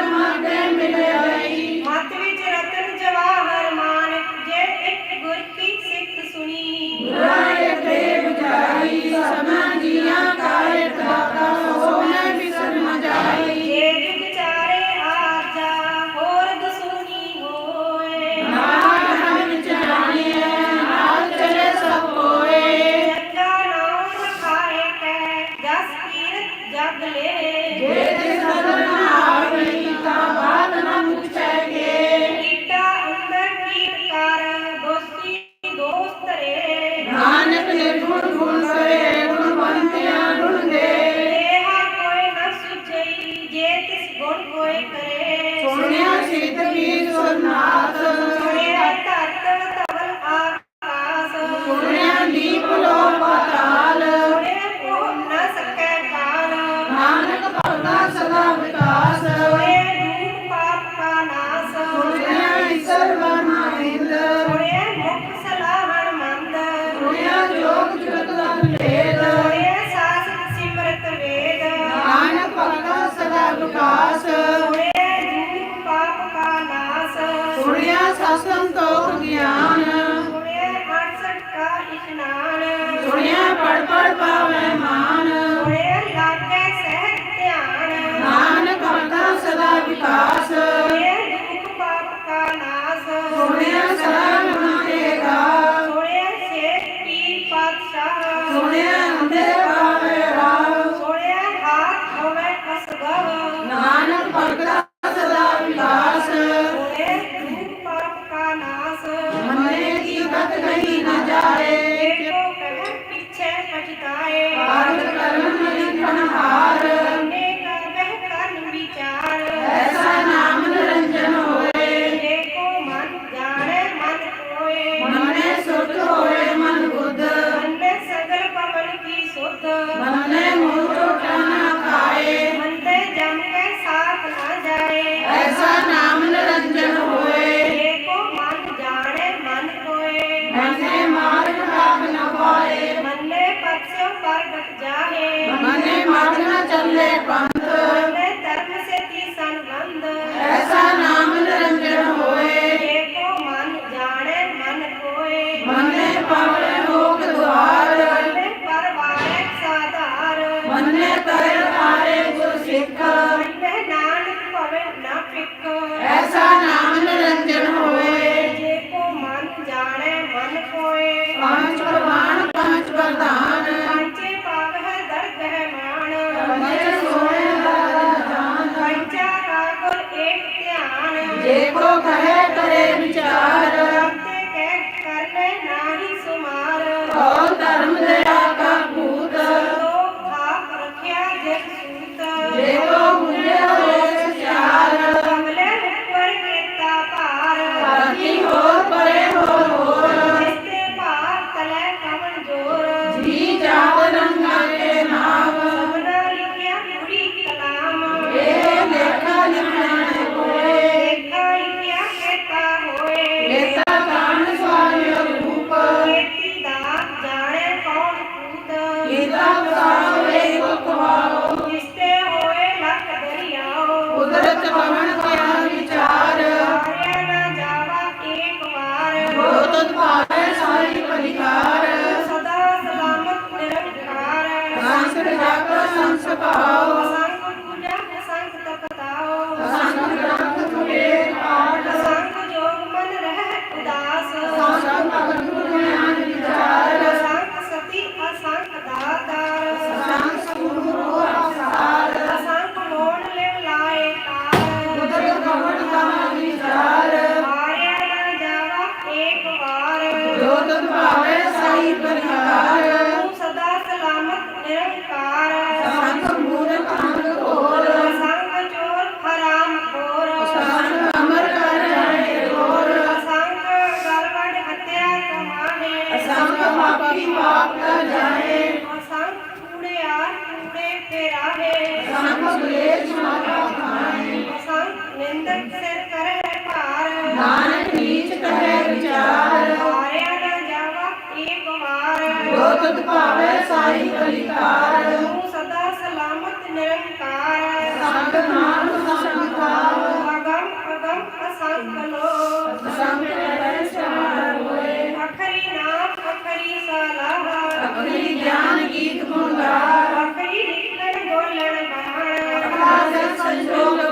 Alma de ਸੰਤੋਖ ਗਿਆਨ। ਸੁਣਿਆ ਹਰ ਸਟਕਾ ਇਸ਼ਨਾਨ ਸੁਣਿਆ ਪੜ ਪੜ ਪਾਵੇ ਮਾਨ। ਸੁਣਿਆ ਲਾਗੇ ਸਹਿ ਧਿਆਨ। ਨਾਨਕ ਹੁੰਦਾ ਸਦਾ ਵਿਕਾਸ। ਸੁਣਿਆ ਨਿਰੰਜਨ ਹੋਏ। ਜੇ ਕੋ ਮਨ ਜਾਣੈ ਮਨ ਕੋਏ ਪੰਜ ਪ੍ਰਵਾਨ ਪੰਜ ਪ੍ਰਧਾਨ। ਪੰਚੇ ਪਾਪ ਹੈ ਦਰਦ ਹੈ ਮਾਨ ਪੰਚੇ ਸੋਹਣੇ ਦਾ ਜਾਨ। ਪੰਚਾ ਰਾਗੁਰ ਏਕ ਧਿਆਨ। ਜੇ ਕੋ ਕਹੇ ਕਰੇ ਵਿਚਾਰ। ਤੇ ਕਹਿ ਕਰ ਲੈ ਨਾਹੀ ਸੁਮਾਰ। Amen. में तेरा है। निंदक सिर कर है पार। नानक नीच कह विचार हारया न जावा एक बार जो तुत पावे साई कलिकार तू सदा सलामत निरंकार। संत नाम संग अगम अगम असंग कलो असंग रहस्य होए अखरी नाम, अखरी सलाह अखरी ज्ञान Господь зробив.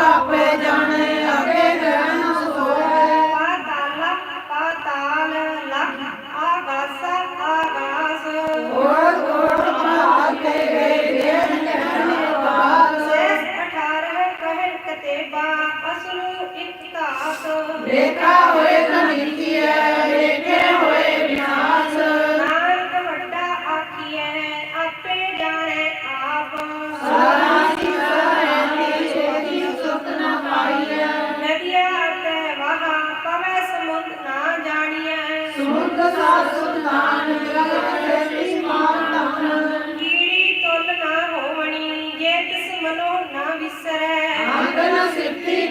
ਆਪੇ ਜਾਣੇ ਅਗੇ ਰਹਿਣ ਸੋਏ ਪਾਤਾਲ ਪਾਤਾਲ ਲਖ ਆਗਾਸ ਆਗਾਸ। ਹੋਰ ਹੋਰ ਆਕੇ ਦੇਨ ਕਹਿਣ ਵਾਸ ਸੇ 18 ਕਹਿਣ ਕਤੇਬਾ ਅਸਲੂ ਇਕਤਾਸ ਦੇਖਾ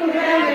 புகழ்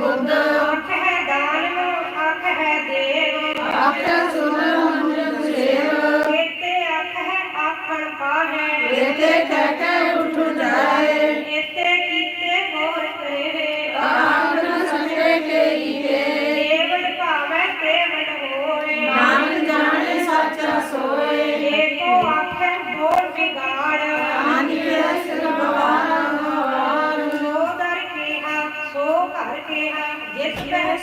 बुद्ध आख है दान आख है देव। आख सुमर मुन सेव वेते आख है आखड़ पाहे वेते कह कह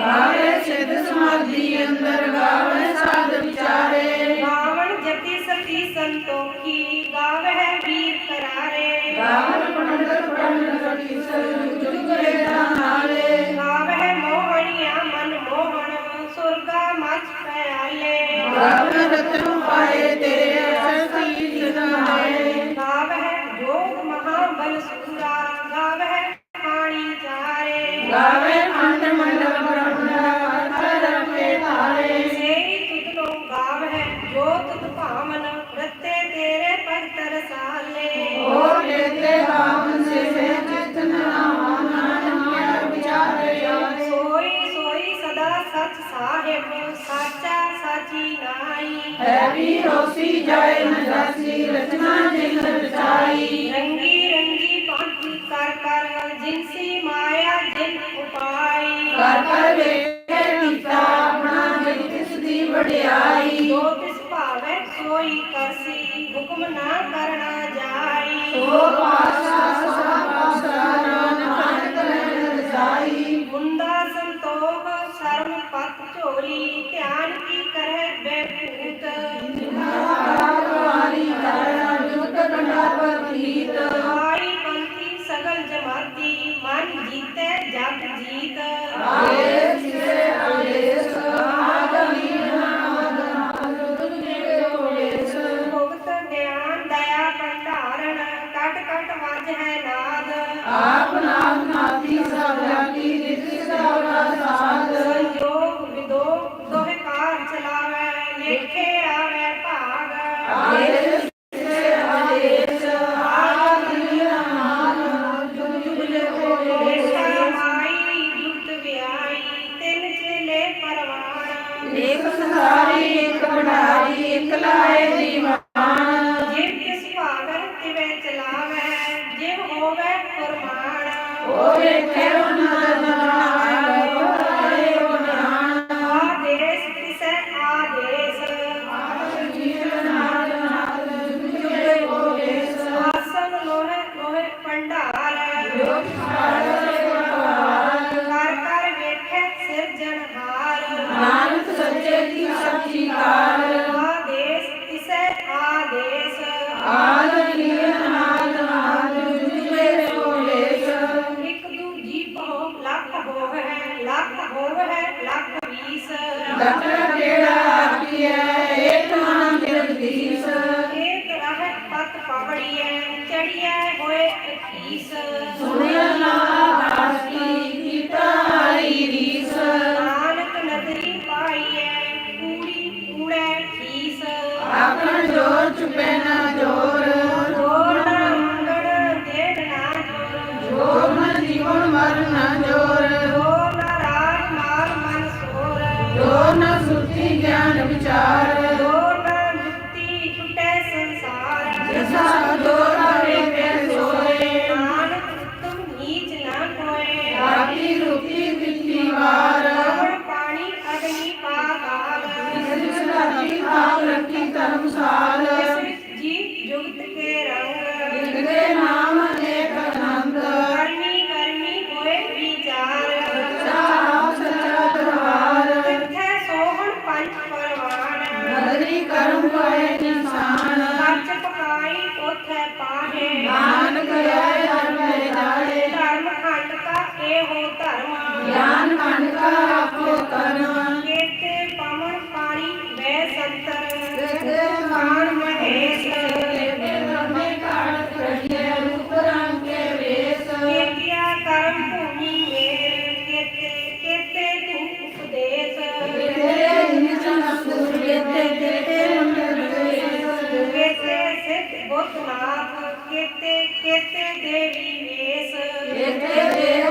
ભાવે છેદ સમાધિ અંદર ગાવે સાધ વિચારે गावण जति सती संतों गावे है वीर करारे। गावण पंडर पंडर सती संत जुग गावे है मोहनिया मन मोहन स्वर्गा मच पयाले गावे रत्न पाए तेरे असती जिनाए गावे है जोग महाबल सुरा गावे है चारे। गावे ਵੀ ਰੋਸੀ ਜਾਏ ਨਜਾਸੀ ਰਚਨਾ ਜਿਨ ਰਚਾਈ। ਰੰਗੀ ਰੰਗੀ ਪੰਖੀ ਕਰ ਕਰ ਜਿਨਸੀ ਮਾਇਆ ਜਿਨ ਉਪਾਈ। ਕਰ ਕਰ ਵੇਖੇ ਕੀਤਾ ਆਪਣਾ ਜਿਨ ਤਿਸ ਦੀ ਵਡਿਆਈ। ਜੋ ਤਿਸ ਭਾਵੇ ਸੋਈ ਕਰਸੀ ਹੁਕਮ ਨਾ ਕਰਨਾ ਜਾਈ। ਸੋ ਪਾ ਕਰਮ ਪਾਏ ਇਨਸਾਨ ਸੱਚ ਪਕਾਈ ਉਥੇ ਪਾਹੇ ਦਾਨ ਕਰਿਆ ਹਰ ਮੇਰੇ ਦਾੜੇ ਧਰਮ ਖੰਡ ਕਾ ਇਹੋ ਧਰਮ ਗਿਆਨ ਖੰਡ ਕਾ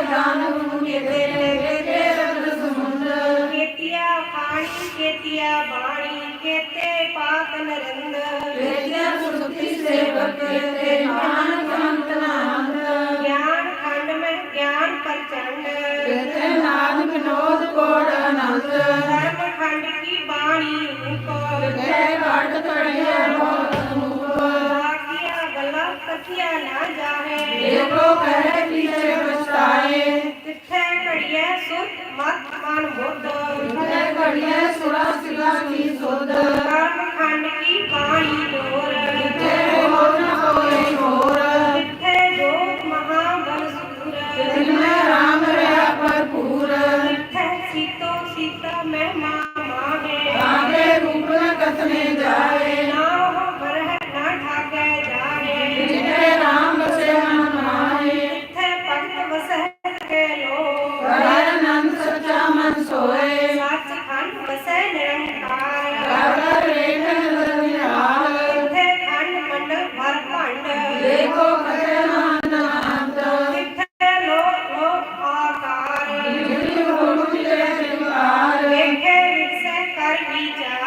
ਜਾਨੂ ਕਿਤੇ ਕਿਤੇ ਰਤ ਸੁਮੰਦ ਕੇਤਿਆ ਪਾਣੀ ਕੇਤਿਆ ਬਾਣੀ ਕੇਤੇ ਪਾਤ ਨਰੰਦ ਕੇਤਿਆ ਸੁਰਤੀ ਸੇਵਕ ਤੇ ਮਾਨ ਕੰਤ ਨਾਨੰਦ ਗਿਆਨ ਖੰਡ ਮੈਂ ਗਿਆਨ ਪ੍ਰਚੰਡ। ਕੇਤੇ ਨਾਦ ਵਿਨੋਦ ਕੋੜ ਅਨੰਦ ਸਰਬ ਖੰਡ ਕੀ ਬਾਣੀ ਕੋ ਕੇਤੇ ਘਟ ਤੜਿਆ ਮੋਹ ਅਨੂਪ ਸਾਖੀਆਂ ਗੱਲਾਂ ਕਥਿਆ ਨਾ ਜਾਹੇ। ਦੇਖੋ ਕਹੇ we down.